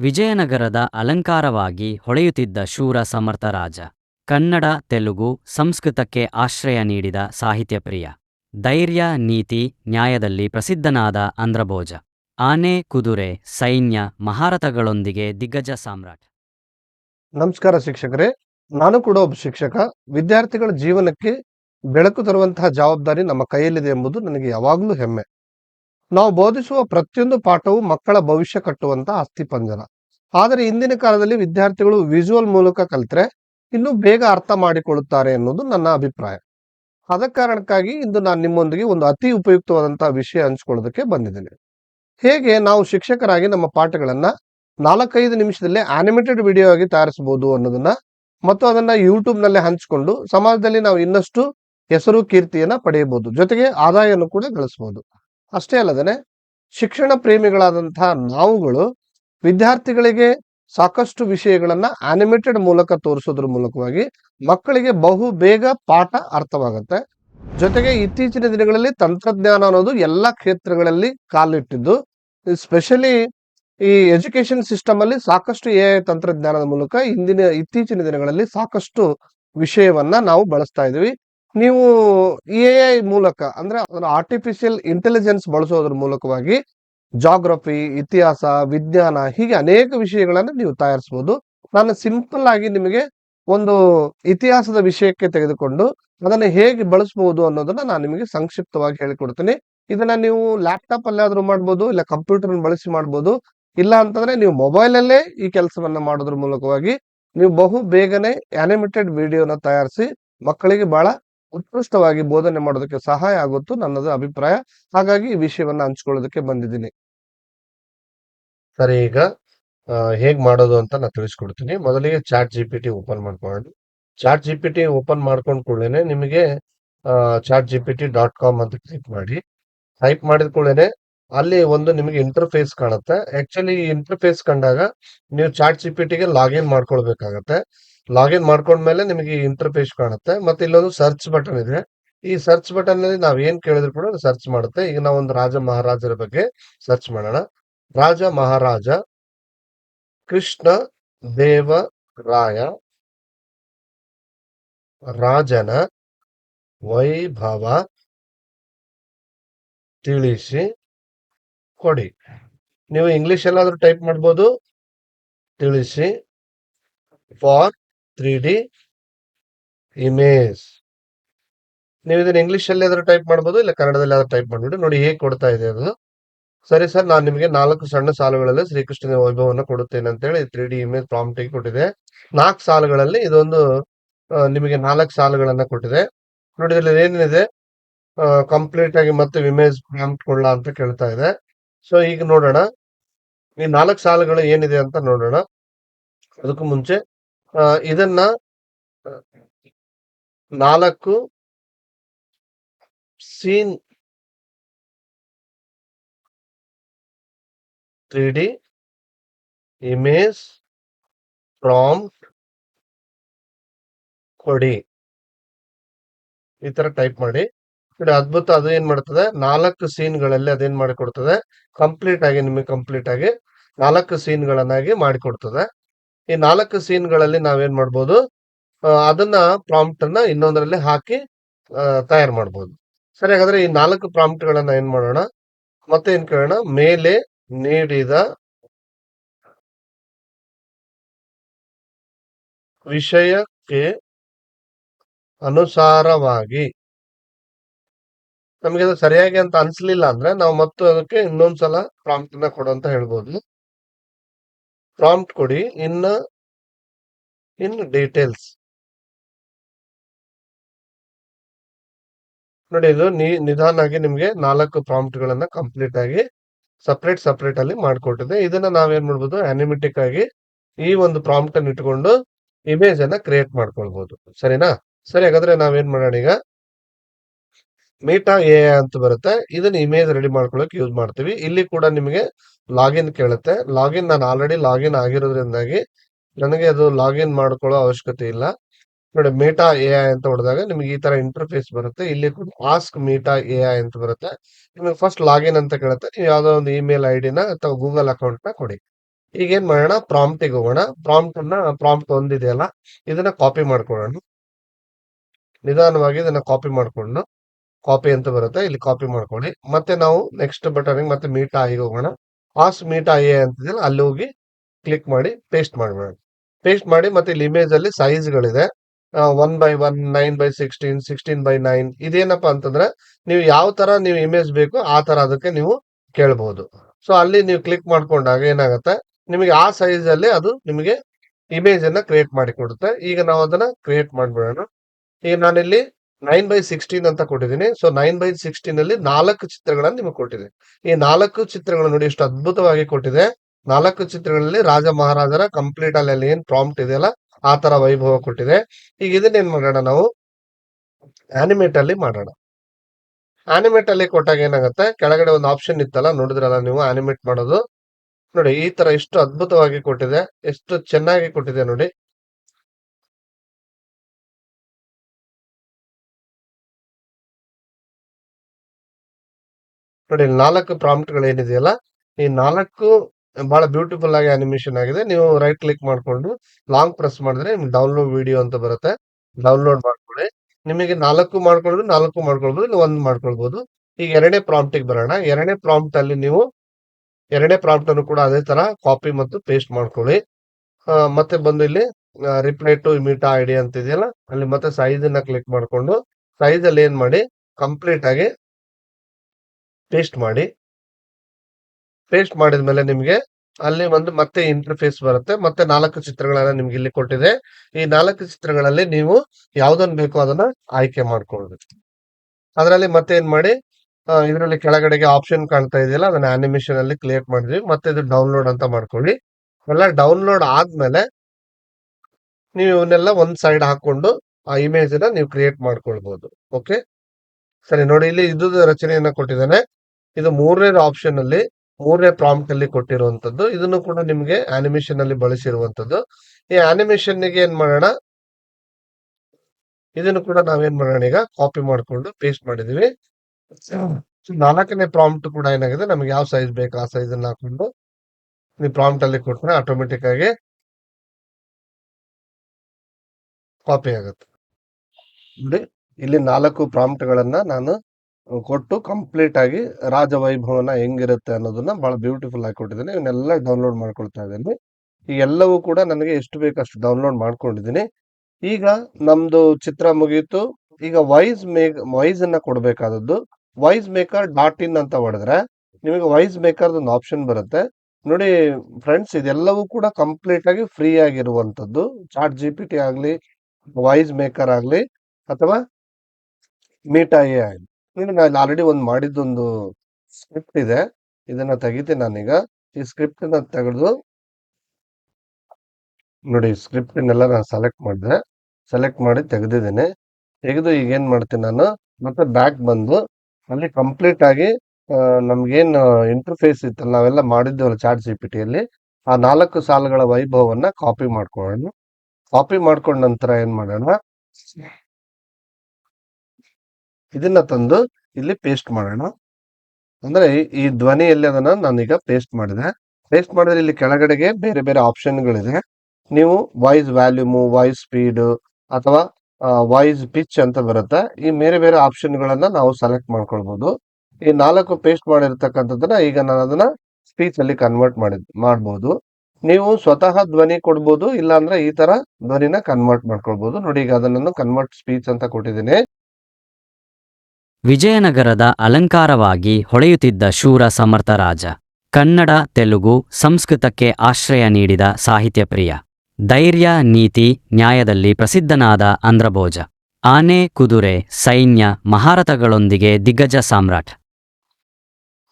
ವಿಜಯನಗರದ ಅಲಂಕಾರವಾಗಿ ಹೊಳೆಯುತ್ತಿದ್ದ ಶೂರ ಸಮರ್ಥ ರಾಜ. ಕನ್ನಡ, ತೆಲುಗು, ಸಂಸ್ಕೃತಕ್ಕೆ ಆಶ್ರಯ ನೀಡಿದ ಸಾಹಿತ್ಯಪ್ರಿಯ. ಧೈರ್ಯ, ನೀತಿ, ನ್ಯಾಯದಲ್ಲಿ ಪ್ರಸಿದ್ಧನಾದ ಅಂದ್ರಭೋಜ. ಆನೆ, ಕುದುರೆ, ಸೈನ್ಯ, ಮಹಾರಥಗಳೊಂದಿಗೆ ದಿಗ್ಗಜ ಸಾಮ್ರಾಟ್. ನಮಸ್ಕಾರ ಶಿಕ್ಷಕರೇ. ನಾನು ಕೂಡ ಒಬ್ಬ ಶಿಕ್ಷಕ. ವಿದ್ಯಾರ್ಥಿಗಳ ಜೀವನಕ್ಕೆ ಬೆಳಕು ತರುವಂತಹ ಜವಾಬ್ದಾರಿ ನಮ್ಮ ಕೈಯಲ್ಲಿದೆ ಎಂಬುದು ನನಗೆ ಯಾವಾಗಲೂ ಹೆಮ್ಮೆ. ನಾವು ಬೋಧಿಸುವ ಪ್ರತಿಯೊಂದು ಪಾಠವು ಮಕ್ಕಳ ಭವಿಷ್ಯ ಕಟ್ಟುವಂತಹ ಅಸ್ಥಿಪಂಜರ ಆದರೆ ಇಂದಿನ ಕಾಲದಲ್ಲಿ ವಿದ್ಯಾರ್ಥಿಗಳು ವಿಜುವಲ್ ಮೂಲಕ ಕಲಿತ್ರೆ ಇನ್ನು ಬೇಗ ಅರ್ಥ ಮಾಡಿಕೊಳ್ಳುತ್ತಾರೆ ಎನ್ನುವುದು ನನ್ನ ಅಭಿಪ್ರಾಯ. ಅದ ಕಾರಣಕ್ಕಾಗಿ ಇಂದು ನಾನು ನಿಮ್ಮೊಂದಿಗೆ ಒಂದು ಅತಿ ಉಪಯುಕ್ತವಾದಂತಹ ವಿಷಯ ಹಂಚಿಕೊಳ್ಳೋದಕ್ಕೆ ಬಂದಿದ್ದೇನೆ. ಹೇಗೆ ನಾವು ಶಿಕ್ಷಕರಾಗಿ ನಮ್ಮ ಪಾಠಗಳನ್ನ ನಾಲ್ಕೈದು ನಿಮಿಷದಲ್ಲಿ ಆನಿಮೇಟೆಡ್ ವಿಡಿಯೋ ಆಗಿ ತಯಾರಿಸಬಹುದು ಅನ್ನೋದನ್ನ ಮತ್ತು ಅದನ್ನ ಯೂಟ್ಯೂಬ್ನಲ್ಲಿ ಹಂಚಿಕೊಂಡು ಸಮಾಜದಲ್ಲಿ ನಾವು ಇನ್ನಷ್ಟು ಹೆಸರು, ಕೀರ್ತಿಯನ್ನ ಪಡೆಯಬಹುದು. ಜೊತೆಗೆ ಆದಾಯವನ್ನು ಕೂಡ ಗಳಿಸಬಹುದು. ಅಷ್ಟೇ ಅಲ್ಲದೆ ಶಿಕ್ಷಣ ಪ್ರೇಮಿಗಳಾದಂತಹ ನಾವುಗಳು ವಿದ್ಯಾರ್ಥಿಗಳಿಗೆ ಸಾಕಷ್ಟು ವಿಷಯಗಳನ್ನ ಆನಿಮೇಟೆಡ್ ಮೂಲಕ ತೋರಿಸೋದ್ರ ಮೂಲಕವಾಗಿ ಮಕ್ಕಳಿಗೆ ಬಹು ಬೇಗ ಪಾಠ ಅರ್ಥವಾಗುತ್ತೆ. ಜೊತೆಗೆ ಇತ್ತೀಚಿನ ದಿನಗಳಲ್ಲಿ ತಂತ್ರಜ್ಞಾನ ಅನ್ನೋದು ಎಲ್ಲ ಕ್ಷೇತ್ರಗಳಲ್ಲಿ ಕಾಲಿಟ್ಟಿದ್ದು ಸ್ಪೆಷಲಿ ಈ ಎಜುಕೇಶನ್ ಸಿಸ್ಟಮ್ ಅಲ್ಲಿ ಸಾಕಷ್ಟು ಎ ತಂತ್ರಜ್ಞಾನದ ಮೂಲಕ ಇಂದಿನ, ಇತ್ತೀಚಿನ ದಿನಗಳಲ್ಲಿ ಸಾಕಷ್ಟು ವಿಷಯವನ್ನ ನಾವು ಬಳಸ್ತಾ ಇದೀವಿ ನೀವು ಎ ಐ ಮೂಲಕ, ಅಂದ್ರೆ ಆರ್ಟಿಫಿಷಿಯಲ್ ಇಂಟೆಲಿಜೆನ್ಸ್ ಬಳಸೋದ್ರ ಮೂಲಕವಾಗಿ ಜಾಗ್ರಫಿ ಇತಿಹಾಸ, ವಿಜ್ಞಾನ, ಹೀಗೆ ಅನೇಕ ವಿಷಯಗಳನ್ನ ನೀವು ತಯಾರಿಸಬಹುದು ನಾನು ಸಿಂಪಲ್ ಆಗಿ ನಿಮಗೆ ಒಂದು ಇತಿಹಾಸದ ವಿಷಯಕ್ಕೆ ತೆಗೆದುಕೊಂಡು ಅದನ್ನ ಹೇಗೆ ಬಳಸಬಹುದು ಅನ್ನೋದನ್ನ ನಾನು ನಿಮಗೆ ಸಂಕ್ಷಿಪ್ತವಾಗಿ ಹೇಳಿಕೊಡ್ತೀನಿ. ಇದನ್ನ ನೀವು ಲ್ಯಾಪ್ಟಾಪ್ ಅಲ್ಲಾದ್ರೂ ಮಾಡ್ಬೋದು, ಇಲ್ಲ ಕಂಪ್ಯೂಟರ್ ಬಳಸಿ ಮಾಡ್ಬೋದು. ಇಲ್ಲ ಅಂತಂದ್ರೆ ನೀವು ಮೊಬೈಲ್ ಅಲ್ಲೇ ಈ ಕೆಲಸವನ್ನ ಮಾಡೋದ್ರ ಮೂಲಕವಾಗಿ ನೀವು ಬಹು ಬೇಗನೆ ಅನಿಮೇಟೆಡ್ ವಿಡಿಯೋನ ತಯಾರಿಸಿ ಮಕ್ಕಳಿಗೆ ಬಹಳ ಉತ್ಕೃಷ್ಟವಾಗಿ ಬೋಧನೆ ಮಾಡೋದಕ್ಕೆ ಸಹಾಯ ಆಗುತ್ತೋ ನನ್ನದು ಅಭಿಪ್ರಾಯ. ಹಾಗಾಗಿ ಈ ವಿಷಯವನ್ನ ಹಂಚ್ಕೊಳ್ಳೋದಕ್ಕೆ ಬಂದಿದ್ದೀನಿ. ಸರಿ, ಈಗ ಹೇಗ್ ಮಾಡೋದು ಅಂತ ನಾನು ತಿಳಿಸ್ಕೊಡ್ತೀನಿ. ಮೊದಲಿಗೆ Chat G P T open ಮಾಡ್ಕೊಂಡು, Chat G P T open ಮಾಡ್ಕೊಂಡ್ ಕೂಡಲೇ ನಿಮಗೆ Chat G P T dot com ಅಂತ ಟೈಪ್ ಮಾಡಿ. ಟೈಪ್ ಮಾಡಿದ ಕೂಡಲೇ ಅಲ್ಲಿ ಒಂದು ನಿಮಗೆ ಇಂಟರ್ಫೇಸ್ ಕಾಣುತ್ತೆ. ಆಕ್ಚುಲಿ ಇಂಟರ್ಫೇಸ್ ಕಂಡಾಗ ನೀವು ಚಾಟ್ ಜಿ ಪಿ ಟಿಗೆ ಲಾಗಿನ್ ಮಾಡ್ಕೊಳ್ಬೇಕಾಗತ್ತೆ. ಲಾಗಿನ್ ಮಾಡ್ಕೊಂಡ್ಮೇಲೆ ನಿಮಗೆ ಇಂಟರ್ಫೇಸ್ ಕಾಣುತ್ತೆ. ಮತ್ತೆ ಇಲ್ಲೊಂದು ಸರ್ಚ್ ಬಟನ್ ಇದೆ. ಈ ಸರ್ಚ್ ಬಟನ್ನಲ್ಲಿ ನಾವ್ ಏನ್ ಕೇಳಿದ್ರು ಕೂಡ ಸರ್ಚ್ ಮಾಡುತ್ತೆ. ಈಗ ನಾವು ಒಂದು ರಾಜ ಮಹಾರಾಜರ ಬಗ್ಗೆ ಸರ್ಚ್ ಮಾಡೋಣ. ರಾಜ ಮಹಾರಾಜ, ಕೃಷ್ಣ ದೇವರಾಯ ರಾಜನ ವೈಭವ ತಿಳಿಸಿ ಕೊಡಿ. ನೀವು ಇಂಗ್ಲಿಷ್ ಎಲ್ಲಾದ್ರೂ ಟೈಪ್ ಮಾಡ್ಬೋದು. ತಿಳಿಸಿ. ಫಾರ್ ತ್ರೀ ಡಿ ಇಮೇಜ್ ನೀವು ಇದನ್ನ ಇಂಗ್ಲಿಷ್ ಅಲ್ಲಿ ಆದ್ರೂ ಟೈಪ್ ಮಾಡ್ಬೋದು, ಇಲ್ಲ ಕನ್ನಡದಲ್ಲಿ ಆದ್ರೂ ಟೈಪ್ ಮಾಡ್ಬಿಟ್ಟು ನೋಡಿ ಹೇಗೆ ಕೊಡ್ತಾ ಇದೆ ಅದು ಸರಿ ಸರ್, ನಾನು ನಿಮಗೆ ನಾಲ್ಕು ಸಣ್ಣ ಸಾಲುಗಳಲ್ಲಿ ಶ್ರೀಕೃಷ್ಣನ ವೈಭವವನ್ನು ಕೊಡುತ್ತೇನೆ ಅಂತ ಹೇಳಿ ತ್ರೀ ಡಿ ಇಮೇಜ್ ಪ್ರಾಂಪ್ಟ್ ಕೊಟ್ಟಿದೆ. ನಾಲ್ಕು ಸಾಲುಗಳಲ್ಲಿ ಇದೊಂದು ನಿಮಗೆ ನಾಲ್ಕು ಸಾಲುಗಳನ್ನ ಕೊಟ್ಟಿದೆ. ನೋಡಿ ಇದ್ರಲ್ಲಿ ಏನಿದೆ ಕಂಪ್ಲೀಟ್ ಆಗಿ ಮತ್ತೆ ಇಮೇಜ್ ಪ್ರಾಂಪ್ಟ್ ಕೊಡ್ಲಾ ಅಂತ ಕೇಳ್ತಾ ಇದೆ. ಸೊ ಈಗ ನೋಡೋಣ. ಈ ನಾಲ್ಕು ಸಾಲುಗಳು ಏನಿದೆ ಅಂತ ನೋಡೋಣ. ಅದಕ್ಕೂ ಮುಂಚೆ ಇದನ್ನ ನಾಲ್ಕು scene three D image prompt ಕೊಡಿ. ಈ ತರ ಟೈಪ್ ಮಾಡಿ. ನೋಡಿ, ಅದ್ಭುತ, ಅದು ಏನ್ ಮಾಡ್ತದೆ? ನಾಲ್ಕು ಸೀನ್ಗಳಲ್ಲಿ ಅದೇನ್ ಮಾಡಿಕೊಡ್ತದೆ? ಕಂಪ್ಲೀಟ್ ಆಗಿ ನಿಮಗೆ ಕಂಪ್ಲೀಟ್ ಆಗಿ ನಾಲ್ಕು ಸೀನ್ ಗಳನ್ನಾಗಿ ಮಾಡಿಕೊಡ್ತದೆ. ಈ ನಾಲ್ಕು ಸೀನ್ಗಳಲ್ಲಿ ನಾವೇನ್ ಮಾಡ್ಬೋದು? ಅದನ್ನ ಪ್ರಾಂಪ್ಟ್ ಅನ್ನ ಇನ್ನೊಂದರಲ್ಲಿ ಹಾಕಿ ತಯಾರು ಮಾಡ್ಬೋದು. ಸರಿ, ಹಾಗಾದ್ರೆ ಈ ನಾಲ್ಕು ಪ್ರಾಂಪ್ಟ್ ಗಳನ್ನ ಏನ್ ಮಾಡೋಣ? ಮತ್ತೆ ಏನ್ ಕೇಳೋಣ? ಮೇಲೆ ನೀಡಿದ ವಿಷಯಕ್ಕೆ ಅನುಸಾರವಾಗಿ. ನಮಗೆ ಅದು ಸರಿಯಾಗಿ ಅಂತ ಅನ್ಸ್ಲಿಲ್ಲ ಅಂದ್ರೆ ನಾವು ಮತ್ತೆ ಅದಕ್ಕೆ ಇನ್ನೊಂದ್ಸಲ ಪ್ರಾಂಪ್ಟ್ನ ಕೊಡು ಅಂತ ಹೇಳ್ಬೋದು. ಪ್ರಾಂಪ್ಟ್ ಕೊಡಿ. ಇನ್ನ ಇನ್ ಡೀಟೇಲ್ಸ್ ನೋಡಿ, ಇದು ನಿಧಾನಾಗಿ ನಿಮಗೆ ನಾಲ್ಕು ಪ್ರಾಂಪ್ಟ್ ಗಳನ್ನ ಕಂಪ್ಲೀಟ್ ಆಗಿ ಸಪ್ರೇಟ್ ಸಪ್ರೇಟ್ ಅಲ್ಲಿ ಮಾಡಿಕೊಟ್ಟಿದೆ. ಇದನ್ನ ನಾವೇನ್ ಮಾಡ್ಬೋದು? ಅನಿಮೆಟಿಕ್ ಆಗಿ ಈ ಒಂದು ಪ್ರಾಂಪ್ಟ್ ಅನ್ನು ಇಟ್ಕೊಂಡು ಇಮೇಜ್ ಅನ್ನ ಕ್ರಿಯೇಟ್ ಮಾಡ್ಕೊಳ್ಬಹುದು ಸರಿನಾ? ಸರಿ, ಹಾಗಾದ್ರೆ ನಾವೇನ್ ಮಾಡೋಣ ಈಗ? ಮೀಟಾ ಎ ಅಂತ ಬರುತ್ತೆ. ಇದನ್ನ ಇಮೇಜ್ ರೆಡಿ ಮಾಡ್ಕೊಳಕ್ ಯೂಸ್ ಮಾಡ್ತೀವಿ. ಇಲ್ಲಿ ಕೂಡ ನಿಮಗೆ ಲಾಗಿನ್ ಕೇಳುತ್ತೆ. ಲಾಗಿನ್ ನಾನು ಆಲ್ರೆಡಿ ಲಾಗಿನ್ ಆಗಿರೋದ್ರಿಂದಾಗಿ ನನಗೆ ಅದು ಲಾಗಿನ್ ಮಾಡ್ಕೊಳ್ಳೋ ಅವಶ್ಯಕತೆ ಇಲ್ಲ. ನೋಡಿ ಮೀಟಾ ಎ ಐ ಅಂತ ಹೊಡೆದಾಗ ನಿಮಗೆ ಈ ತರ ಇಂಟರ್ಫೇಸ್ ಬರುತ್ತೆ. ಇಲ್ಲಿ ಆಸ್ಕ್ ಮೀಟಾ ಎ ಐ ಅಂತ ಬರುತ್ತೆ. ನಿಮಗೆ ಫಸ್ಟ್ ಲಾಗಿನ್ ಅಂತ ಕೇಳುತ್ತೆ. ನೀವು ಯಾವ್ದೋ ಒಂದು ಇಮೇಲ್ ಐ ಡಿನ ಅಥವಾ ಗೂಗಲ್ ಅಕೌಂಟ್ನ ಕೊಡಿ. ಈಗ ಏನ್ ಮಾಡೋಣ? ಪ್ರಾಂಪ್ಟಿಗೆ ಹೋಗೋಣ. ಪ್ರಾಂಪ್ಟ್ ಅನ್ನ ಪ್ರಾಂಪ್ಟ್ ಒಂದಿದೆಯಲ್ಲ, ಇದನ್ನ ಕಾಪಿ ಮಾಡ್ಕೊಳ್ಳೋಣ. ನಿಧಾನವಾಗಿ ಇದನ್ನ ಕಾಪಿ ಮಾಡ್ಕೊಂಡು ಕಾಪಿ ಅಂತ ಬರುತ್ತೆ. ಇಲ್ಲಿ ಕಾಪಿ ಮಾಡ್ಕೊಳ್ಳಿ. ಮತ್ತೆ ನಾವು ನೆಕ್ಸ್ಟ್ ಬಟನ್ ಮತ್ತೆ ಮೀಟಾ ಗೆ ಹೋಗೋಣ. ಆಸ್ ಮೀಟ್ ಐ ಅಂತಿದೆಯಲ್ಲ, ಅಲ್ಲಿ ಹೋಗಿ ಕ್ಲಿಕ್ ಮಾಡಿ ಪೇಸ್ಟ್ ಮಾಡ್ಬೇಡ ಪೇಸ್ಟ್ ಮಾಡಿ ಮತ್ತೆ ಇಲ್ಲಿ ಇಮೇಜ್ ಅಲ್ಲಿ ಸೈಜ್ ಗಳಿದೆ. One by one nine by sixteen sixteen by nine ಇದೇನಪ್ಪ ಅಂತಂದ್ರೆ ನೀವು ಯಾವ ತರ ನೀವು ಇಮೇಜ್ ಬೇಕು ಆ ತರ ಅದಕ್ಕೆ ನೀವು ಕೇಳಬಹುದು ಸೊ ಅಲ್ಲಿ ನೀವು ಕ್ಲಿಕ್ ಮಾಡ್ಕೊಂಡಾಗ ಏನಾಗುತ್ತೆ? ನಿಮಗೆ ಆ ಸೈಜ್ ಅಲ್ಲಿ ಅದು ನಿಮಗೆ ಇಮೇಜ್ ಅನ್ನ ಕ್ರಿಯೇಟ್ ಮಾಡಿ ಕೊಡುತ್ತೆ. ಈಗ ನಾವು ಅದನ್ನ ಕ್ರಿಯೇಟ್ ಮಾಡ್ಬಿಡೋಣ. ಈಗ ನಾನಿಲ್ಲಿ ನೈನ್ ಬೈ ಸಿಕ್ಸ್ಟೀನ್ ಅಂತ ಕೊಟ್ಟಿದ್ದೀನಿ. ಸೊ ನೈನ್ ಬೈ ಸಿಕ್ಸ್ಟೀನ್ ಅಲ್ಲಿ ನಾಲ್ಕು ಚಿತ್ರಗಳನ್ನ ನಿಮಗೆ ಕೊಟ್ಟಿದೆ ಈ ನಾಲ್ಕು ಚಿತ್ರಗಳನ್ನ ನೋಡಿ ಎಷ್ಟು ಅದ್ಭುತವಾಗಿ ಕೊಟ್ಟಿದೆ. ನಾಲ್ಕು ಚಿತ್ರಗಳಲ್ಲಿ ರಾಜ ಮಹಾರಾಜರ ಕಂಪ್ಲೀಟ್ ಅಲ್ಲಿ ಏನ್ ಪ್ರಾಂಪ್ಟ್ ಇದೆಯಲ್ಲ, ಆ ತರ ವೈಭವ ಕೊಟ್ಟಿದೆ. ಈಗ ಇದನ್ನ ಏನ್ ಮಾಡೋಣ ನಾವು? ಆನಿಮೇಟ್ ಅಲ್ಲಿ ಮಾಡೋಣ. ಆನಿಮೇಟ್ ಅಲ್ಲಿ ಕೊಟ್ಟಾಗ ಏನಾಗುತ್ತೆ? ಕೆಳಗಡೆ ಒಂದು ಆಪ್ಷನ್ ಇತ್ತಲ್ಲ, ನೋಡಿದ್ರಲ್ಲ ನೀವು ಆನಿಮೇಟ್ ಮಾಡೋದು. ನೋಡಿ, ಈ ತರ ಎಷ್ಟು ಅದ್ಭುತವಾಗಿ ಕೊಟ್ಟಿದೆ, ಎಷ್ಟು ಚೆನ್ನಾಗಿ ಕೊಟ್ಟಿದೆ ನೋಡಿ. ನೋಡಿ, ನಾಲ್ಕು ಪ್ರಾಂಪ್ಟ್ಗಳು ಏನಿದೆಯಲ್ಲ ಈ ನಾಲ್ಕು ಬಹಳ ಬ್ಯೂಟಿಫುಲ್ ಆಗಿ ಅನಿಮೇಷನ್ ಆಗಿದೆ. ನೀವು ರೈಟ್ ಕ್ಲಿಕ್ ಮಾಡ್ಕೊಂಡು ಲಾಂಗ್ ಪ್ರೆಸ್ ಮಾಡಿದ್ರೆ ನಿಮ್ಗೆ ಡೌನ್ಲೋಡ್ ವಿಡಿಯೋ ಅಂತ ಬರುತ್ತೆ. ಡೌನ್ಲೋಡ್ ಮಾಡ್ಕೊಳ್ಳಿ. ನಿಮಗೆ ನಾಲ್ಕು ಮಾಡ್ಕೊಳ್ಳೋದು, ನಾಲ್ಕು ಮಾಡ್ಕೊಳ್ಬೋದು, ಇಲ್ಲ ಒಂದು ಮಾಡ್ಕೊಳ್ಬೋದು. ಈಗ ಎರಡನೇ ಪ್ರಾಂಪ್ಟಿಗೆ ಬರೋಣ. ಎರಡನೇ ಪ್ರಾಂಪ್ಟ್ ಅಲ್ಲಿ ನೀವು ಎರಡನೇ ಪ್ರಾಂಪ್ಟ್ ಅನ್ನು ಕೂಡ ಅದೇ ತರ ಕಾಪಿ ಮತ್ತು ಪೇಸ್ಟ್ ಮಾಡ್ಕೊಳ್ಳಿ. ಮತ್ತೆ ಬಂದು ಇಲ್ಲಿ ರಿಪ್ಲೈ ಟು ಮೀಟಾ ಐಡಿ ಅಂತ ಇದೆಯಲ್ಲ, ಅಲ್ಲಿ ಮತ್ತೆ ಸೈಜ್ ಅನ್ನ ಕ್ಲಿಕ್ ಮಾಡ್ಕೊಂಡು ಸೈಜ್ ಅಲ್ಲಿ ಏನ್ ಮಾಡಿ ಕಂಪ್ಲೀಟ್ ಆಗಿ ಪೇಸ್ಟ್ ಮಾಡಿ. ಪೇಸ್ಟ್ ಮಾಡಿದ ಮೇಲೆ ನಿಮಗೆ ಅಲ್ಲಿ ಒಂದು ಮತ್ತೆ ಇಂಟರ್ಫೇಸ್ ಬರುತ್ತೆ. ಮತ್ತೆ ನಾಲ್ಕು ಚಿತ್ರಗಳನ್ನ ನಿಮ್ಗೆ ಇಲ್ಲಿ ಕೊಟ್ಟಿದೆ. ಈ ನಾಲ್ಕು ಚಿತ್ರಗಳಲ್ಲಿ ನೀವು ಯಾವ್ದನ್ ಬೇಕೋ ಅದನ್ನ ಆಯ್ಕೆ ಮಾಡ್ಕೊಳ್ಬೇಕು ಅದರಲ್ಲಿ ಮತ್ತೆ ಏನ್ ಮಾಡಿ ಇದರಲ್ಲಿ ಕೆಳಗಡೆಗೆ ಆಪ್ಷನ್ ಕಾಣ್ತಾ ಇದೆಯಲ್ಲ, ಅದನ್ನ ಅನಿಮೇಷನ್ ಅಲ್ಲಿ ಕ್ಲಿಯರ್ ಮಾಡಿದ್ವಿ. ಮತ್ತೆ ಇದು ಡೌನ್ಲೋಡ್ ಅಂತ ಮಾಡ್ಕೊಳ್ಳಿ. ಎಲ್ಲ ಡೌನ್ಲೋಡ್ ಆದ್ಮೇಲೆ ನೀವು ಇವನ್ನೆಲ್ಲ ಒಂದ್ ಸೈಡ್ ಹಾಕೊಂಡು ಆ ಇಮೇಜ್ನ ನೀವು ಕ್ರಿಯೇಟ್ ಮಾಡ್ಕೊಳ್ಬಹುದು ಓಕೆ ಸರಿ, ನೋಡಿ, ಇಲ್ಲಿ ಇದು ರಚನೆಯನ್ನ ಕೊಟ್ಟಿದ್ದಾನೆ. ಇದು ಮೂರನೇ ಆಪ್ಷನ್ ಅಲ್ಲಿ ಮೂರನೇ ಪ್ರಾಂಪ್ಟ್ ಅಲ್ಲಿ ಕೊಟ್ಟಿರುವಂತದ್ದು, ಇದನ್ನು ಕೂಡ ನಿಮ್ಗೆ ಆನಿಮೇಷನ್ ಅಲ್ಲಿ ಬಳಸಿರುವಂತದ್ದು. ಈ ಆನಿಮೇಷನ್ಗೆ ಏನ್ ಮಾಡೋಣ? ಇದನ್ನು ಕೂಡ ನಾವೇನ್ ಮಾಡೋಣ ಈಗ? ಕಾಪಿ ಮಾಡ್ಕೊಂಡು ಪೇಸ್ಟ್ ಮಾಡಿದೀವಿ ನಾಲ್ಕನೇ ಪ್ರಾಂಪ್ಟ್ ಕೂಡ ಏನಾಗಿದೆ? ನಮ್ಗೆ ಯಾವ ಸೈಜ್ ಬೇಕು ಆ ಸೈಜ್ ಅನ್ನ ಹಾಕೊಂಡು ನೀವು ಪ್ರಾಂಪ್ಟ್ ಅಲ್ಲಿ ಕೊಟ್ಟರೆ ಆಟೋಮೆಟಿಕ್ ಆಗಿ ಕಾಪಿ ಆಗುತ್ತೆ. ನೋಡಿ, ಇಲ್ಲಿ ನಾಲ್ಕು ಪ್ರಾಂಪ್ಟ್ ಗಳನ್ನ ನಾನು ಕೊಟ್ಟು ಕಂಪ್ಲೀಟ್ ಆಗಿ ರಾಜವೈಭವನ ಹೆಂಗಿರುತ್ತೆ ಅನ್ನೋದನ್ನ ಬಹಳ ಬ್ಯೂಟಿಫುಲ್ ಆಗಿ ಕೊಟ್ಟಿದ್ದೀನಿ. ಇವನ್ನೆಲ್ಲ ಡೌನ್ಲೋಡ್ ಮಾಡ್ಕೊಳ್ತಾ ಇದ್ದೀನಿ. ಎಲ್ಲವೂ ಕೂಡ ನನಗೆ ಎಷ್ಟು ಬೇಕಷ್ಟು ಡೌನ್ಲೋಡ್ ಮಾಡ್ಕೊಂಡಿದ್ದೀನಿ. ಈಗ ನಮ್ದು ಚಿತ್ರ ಮುಗೀತು. ಈಗ ವೈಸ್ ಮೇಕ್ ವೈಸ್ ಅನ್ನ ಕೊಡಬೇಕಾದದ್ದು. ವೈಸ್ ಮೇಕರ್ ಡಾಟ್ ಇನ್ ಅಂತ ಹೊಡೆದ್ರೆ ನಿಮಗೆ ವೈಸ್ ಮೇಕರ್ ಒಂದು ಆಪ್ಷನ್ ಬರುತ್ತೆ. ನೋಡಿ ಫ್ರೆಂಡ್ಸ್ ಇದೆಲ್ಲವೂ ಕೂಡ ಕಂಪ್ಲೀಟ್ ಆಗಿ ಫ್ರೀ ಆಗಿರುವಂತದ್ದು ಚಾಟ್ ಜಿ ಪಿ ಟಿ ಆಗಲಿ ವಾಯ್ಸ್ ಮೇಕರ್ ಆಗಲಿ ಅಥವಾ ಮೀಟಾಯೇ ಆಗ್ಲಿ. ನೋಡಿ ನಾನು ಆಲ್ರೆಡಿ ಒಂದು ಮಾಡಿದ್ದೊಂದು ಸ್ಕ್ರಿಪ್ಟ್ ಇದೆ. ಇದನ್ನ ತೆಗಿತೀನಿ ನಾನೀಗ. ಈ ಸ್ಕ್ರಿಪ್ಟ್ನ ತೆಗೆದು ನೋಡಿ ಸ್ಕ್ರಿಪ್ಟ್ ನಾನು ಸೆಲೆಕ್ಟ್ ಮಾಡಿದೆ. ಸೆಲೆಕ್ಟ್ ಮಾಡಿ ತೆಗೆದಿದ್ದೀನಿ. ತೆಗೆದು ಈಗ ಏನ್ ಮಾಡ್ತೀನಿ ನಾನು? ಮತ್ತೆ ಬ್ಯಾಕ್ ಬಂದು ಅಲ್ಲಿ ಕಂಪ್ಲೀಟ್ ಆಗಿ ನಮ್ಗೇನ್ ನಮ್ಗೇನು ಇಂಟರ್ಫೇಸ್ ಇತ್ತಲ್ಲ, ನಾವೆಲ್ಲ ಮಾಡಿದ್ದೇವಲ್ಲ ಚಾಟ್ ಜಿ ಪಿ ಟಿಯಲ್ಲಿ ಆ ನಾಲ್ಕು ಸಾಲುಗಳ ವೈಭವವನ್ನ ಕಾಪಿ ಮಾಡ್ಕೊಳ್ಳೋಣ ಕಾಪಿ ಮಾಡ್ಕೊಂಡ ನಂತರ ಏನ್ ಮಾಡೋಣ? ಇದನ್ನ ತಂದು ಇಲ್ಲಿ ಪೇಸ್ಟ್ ಮಾಡೋಣ. ಅಂದ್ರೆ ಈ- ಧ್ವನಿಯಲ್ಲಿ ಅದನ್ನ ನಾನೀಗ ಪೇಸ್ಟ್ ಮಾಡಿದೆ. ಪೇಸ್ಟ್ ಮಾಡಿದ್ರೆ ಇಲ್ಲಿ ಕೆಳಗಡೆಗೆ ಬೇರೆ ಬೇರೆ ಆಪ್ಷನ್ಗಳಿದೆ ನೀವು ವಾಯ್ಸ್ ವ್ಯಾಲ್ಯೂಮು ವಾಯ್ಸ್ ಸ್ಪೀಡ್ ಅಥವಾ ವಾಯ್ಸ್ ಪಿಚ್ ಅಂತ ಬರುತ್ತೆ. ಈ ಬೇರೆ ಬೇರೆ ಆಪ್ಷನ್ಗಳನ್ನ ನಾವು ಸೆಲೆಕ್ಟ್ ಮಾಡ್ಕೊಳ್ಬಹುದು ಈ ನಾಲ್ಕು ಪೇಸ್ಟ್ ಮಾಡಿರ್ತಕ್ಕಂಥದ್ದನ್ನ ಈಗ ನಾನು ಅದನ್ನ ಸ್ಪೀಚ್ ಅಲ್ಲಿ ಕನ್ವರ್ಟ್ ಮಾಡಿ ಮಾಡ್ಬೋದು. ನೀವು ಸ್ವತಃ ಧ್ವನಿ ಕೊಡ್ಬೋದು, ಇಲ್ಲಾಂದ್ರೆ ಈ ತರ ಧ್ವನಿನ ಕನ್ವರ್ಟ್ ಮಾಡ್ಕೊಳ್ಬಹುದು ನೋಡಿ ಈಗ ಅದನ್ನ ಕನ್ವರ್ಟ್ ಸ್ಪೀಚ್ ಅಂತ ಕೊಟ್ಟಿದ್ದೀನಿ. ವಿಜಯನಗರದ ಅಲಂಕಾರವಾಗಿ ಹೊಳೆಯುತ್ತಿದ್ದ ಶೂರ ಸಮರ್ಥ ರಾಜ. ಕನ್ನಡ, ತೆಲುಗು, ಸಂಸ್ಕೃತಕ್ಕೆ ಆಶ್ರಯ ನೀಡಿದ ಸಾಹಿತ್ಯ ಪ್ರಿಯ ಧೈರ್ಯ, ನೀತಿ, ನ್ಯಾಯದಲ್ಲಿ ಪ್ರಸಿದ್ಧನಾದ ಅಂದ್ರಭೋಜ. ಆನೆ, ಕುದುರೆ, ಸೈನ್ಯ, ಮಹಾರಥಗಳೊಂದಿಗೆ ದಿಗ್ಗಜ ಸಾಮ್ರಾಟ್.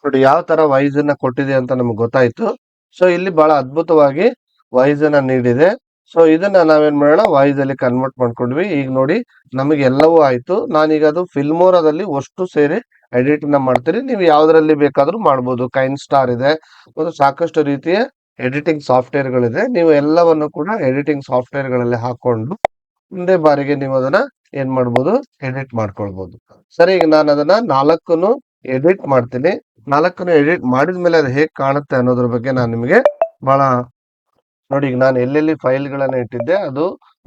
ನೋಡಿ, ಯಾವ ತರ ವಯಸ್ಸನ್ನ ಕೊಟ್ಟಿದೆ ಅಂತ ನಮ್ಗೆ ಗೊತ್ತಾಯ್ತು. ಸೊ ಇಲ್ಲಿ ಬಹಳ ಅದ್ಭುತವಾಗಿ ವೈಸ್ ನೀಡಿದೆ. ಸೊ ಇದನ್ನ ನಾವೇನ್ ಮಾಡೋಣ? ವಾಯುದಲ್ಲಿ ಕನ್ವರ್ಟ್ ಮಾಡ್ಕೊಂಡ್ವಿ. ಈಗ ನೋಡಿ, ನಮಗೆ ಎಲ್ಲವೂ ಆಯ್ತು. ನಾನೀಗ ಅದು ಫಿಲ್ಮೋರಾದಲ್ಲಿ ಅಷ್ಟು ಸೇರಿ ಎಡಿಟ್ನ ಮಾಡ್ತೀನಿ. ನೀವು ಯಾವ್ದ್ರಲ್ಲಿ ಬೇಕಾದ್ರೂ ಮಾಡ್ಬೋದು. ಕೈನ್ ಸ್ಟಾರ್ ಇದೆ. ಮತ್ತು ಸಾಕಷ್ಟು ರೀತಿಯ ಎಡಿಟಿಂಗ್ ಸಾಫ್ಟ್ವೇರ್ ಗಳಿದೆ. ನೀವು ಎಲ್ಲವನ್ನು ಕೂಡ ಎಡಿಟಿಂಗ್ ಸಾಫ್ಟ್ವೇರ್ಗಳಲ್ಲಿ ಹಾಕೊಂಡು ಮುಂದೆ ಬಾರಿಗೆ ನೀವು ಅದನ್ನ ಏನ್ ಮಾಡ್ಬೋದು? ಎಡಿಟ್ ಮಾಡ್ಕೊಳ್ಬಹುದು ಸರಿ, ಈಗ ನಾನು ಅದನ್ನ ನಾಲ್ಕನ್ನು ಎಡಿಟ್ ಮಾಡ್ತೀನಿ. ನಾಲ್ಕನ್ನು ಎಡಿಟ್ ಮಾಡಿದ್ಮೇಲೆ ಅದು ಹೇಗ್ ಕಾಣುತ್ತೆ ಅನ್ನೋದ್ರ ಬಗ್ಗೆ ನಾನು ನಿಮಗೆ ಬಹಳ ನೋಡಿ, ಈಗ ನಾನು ಎಲ್ಲೆಲ್ಲಿ ಫೈಲ್ಗಳನ್ನ ಇಟ್ಟಿದ್ದೆ, ಅದು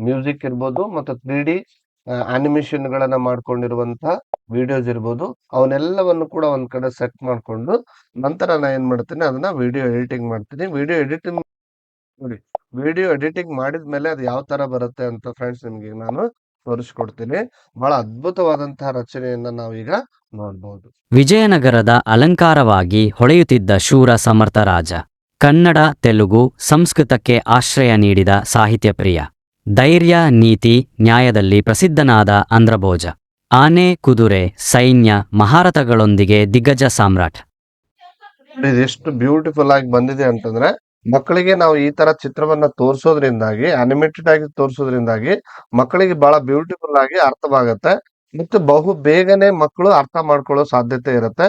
ಮ್ಯೂಸಿಕ್ ಇರ್ಬೋದು ಮತ್ತು ತ್ರೀ ಡಿ ಆನಿಮೇಷನ್ ಗಳನ್ನ ಮಾಡ್ಕೊಂಡಿರುವಂತಹ ವಿಡಿಯೋಸ್ ಇರ್ಬೋದು. ಅವನ್ನೆಲ್ಲವನ್ನು ಕೂಡ ಒಂದ್ ಕಡೆ ಸೆಟ್ ಮಾಡ್ಕೊಂಡು ನಂತರ ನಾನು ಏನ್ ಮಾಡ್ತೀನಿ, ಅದನ್ನ ವಿಡಿಯೋ ಎಡಿಟಿಂಗ್ ಮಾಡ್ತೀನಿ. ವಿಡಿಯೋ ಎಡಿಟಿಂಗ್ ನೋಡಿ, ವಿಡಿಯೋ ಎಡಿಟಿಂಗ್ ಮಾಡಿದ್ಮೇಲೆ ಅದು ಯಾವ ತರ ಬರುತ್ತೆ ಅಂತ ಫ್ರೆಂಡ್ಸ್ ನಿಮ್ಗೆ ನಾನು ತೋರಿಸ್ಕೊಡ್ತೀನಿ. ಬಹಳ ಅದ್ಭುತವಾದಂತಹ ರಚನೆಯನ್ನ ನಾವೀಗ ನೋಡ್ಬೋದು. ವಿಜಯನಗರದ ಅಲಂಕಾರವಾಗಿ ಹೊಳೆಯುತ್ತಿದ್ದ ಶೂರ ಸಮರ್ಥ ರಾಜ. ಕನ್ನಡ, ತೆಲುಗು, ಸಂಸ್ಕೃತಕ್ಕೆ ಆಶ್ರಯ ನೀಡಿದ ಸಾಹಿತ್ಯ ಪ್ರಿಯ ಧೈರ್ಯ, ನೀತಿ, ನ್ಯಾಯದಲ್ಲಿ ಪ್ರಸಿದ್ಧನಾದ ಅಂದ್ರಭೋಜ ಆನೆ, ಕುದುರೆ, ಸೈನ್ಯ, ಮಹಾರಥಗಳೊಂದಿಗೆ ದಿಗ್ಗಜ ಸಾಮ್ರಾಟ್. ಇದೆಷ್ಟು ಬ್ಯೂಟಿಫುಲ್ ಆಗಿ ಬಂದಿದೆ ಅಂತಂದ್ರೆ, ಮಕ್ಕಳಿಗೆ ನಾವು ಈ ತರ ಚಿತ್ರವನ್ನ ತೋರಿಸೋದ್ರಿಂದಾಗಿ ಅನಿಮೇಟೆಡ್ ಆಗಿ ತೋರಿಸೋದ್ರಿಂದಾಗಿ, ಮಕ್ಕಳಿಗೆ ಬಹಳ ಬ್ಯೂಟಿಫುಲ್ ಆಗಿ ಅರ್ಥವಾಗತ್ತೆ. ಮತ್ತು ಬಹು ಬೇಗನೆ ಮಕ್ಕಳು ಅರ್ಥ ಮಾಡ್ಕೊಳ್ಳೋ ಸಾಧ್ಯತೆ ಇರುತ್ತೆ.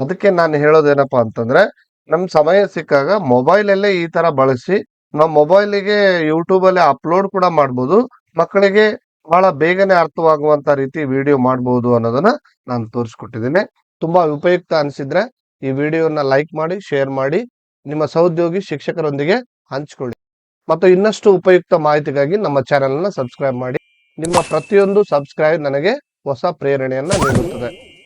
ಅದಕ್ಕೆ ನಾನು ಹೇಳೋದೇನಪ್ಪಾ ಅಂತಂದ್ರೆ ನಮ್ ಸಮಯ ಸಿಕ್ಕಾಗ ಮೊಬೈಲ್ ಅಲ್ಲೇ ಈ ತರ ಬಳಸಿ ನಾವು ಮೊಬೈಲಿಗೆ ಯೂಟ್ಯೂಬ್ ಅಲ್ಲಿ ಅಪ್ಲೋಡ್ ಕೂಡ ಮಾಡ್ಬೋದು. ಮಕ್ಕಳಿಗೆ ಬಹಳ ಬೇಗನೆ ಅರ್ಥವಾಗುವಂತ ರೀತಿ ವಿಡಿಯೋ ಮಾಡಬಹುದು ಅನ್ನೋದನ್ನ ನಾನು ತೋರಿಸ್ಕೊಟ್ಟಿದ್ದೀನಿ. ತುಂಬಾ ಉಪಯುಕ್ತ ಅನಿಸಿದ್ರೆ ಈ ವಿಡಿಯೋನ ಲೈಕ್ ಮಾಡಿ, ಶೇರ್ ಮಾಡಿ, ನಿಮ್ಮ ಸಹೋದ್ಯೋಗಿ ಶಿಕ್ಷಕರೊಂದಿಗೆ ಹಂಚಿಕೊಳ್ಳಿ. ಮತ್ತು ಇನ್ನಷ್ಟು ಉಪಯುಕ್ತ ಮಾಹಿತಿಗಾಗಿ ನಮ್ಮ ಚಾನೆಲ್ನ ಸಬ್ಸ್ಕ್ರೈಬ್ ಮಾಡಿ. ನಿಮ್ಮ ಪ್ರತಿಯೊಂದು ಸಬ್ಸ್ಕ್ರೈಬ್ ನನಗೆ ಹೊಸ ಪ್ರೇರಣೆಯನ್ನ ನೀಡುತ್ತದೆ.